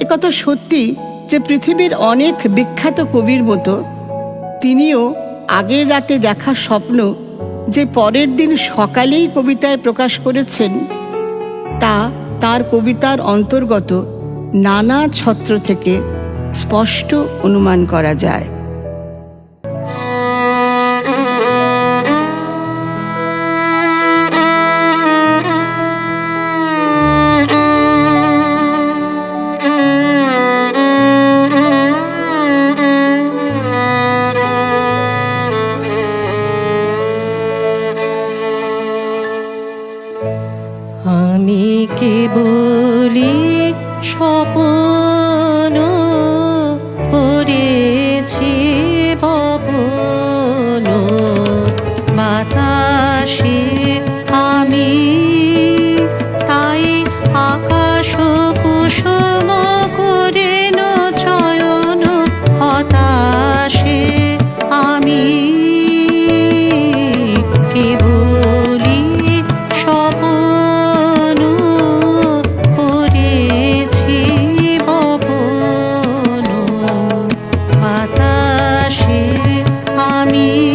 একথা সত্যি যে পৃথিবীর অনেক বিখ্যাত কবির মতো তিনিও আগের রাতে দেখা স্বপ্ন যে পরের দিন সকালেই কবিতায় প্রকাশ করেছেন। তা তার কবিতার অন্তর্গত নানা ছত্র থেকে স্পষ্ট অনুমান করা যায়। আমি কে বলি? স্বপন করেছি বপন। বাতাসে me.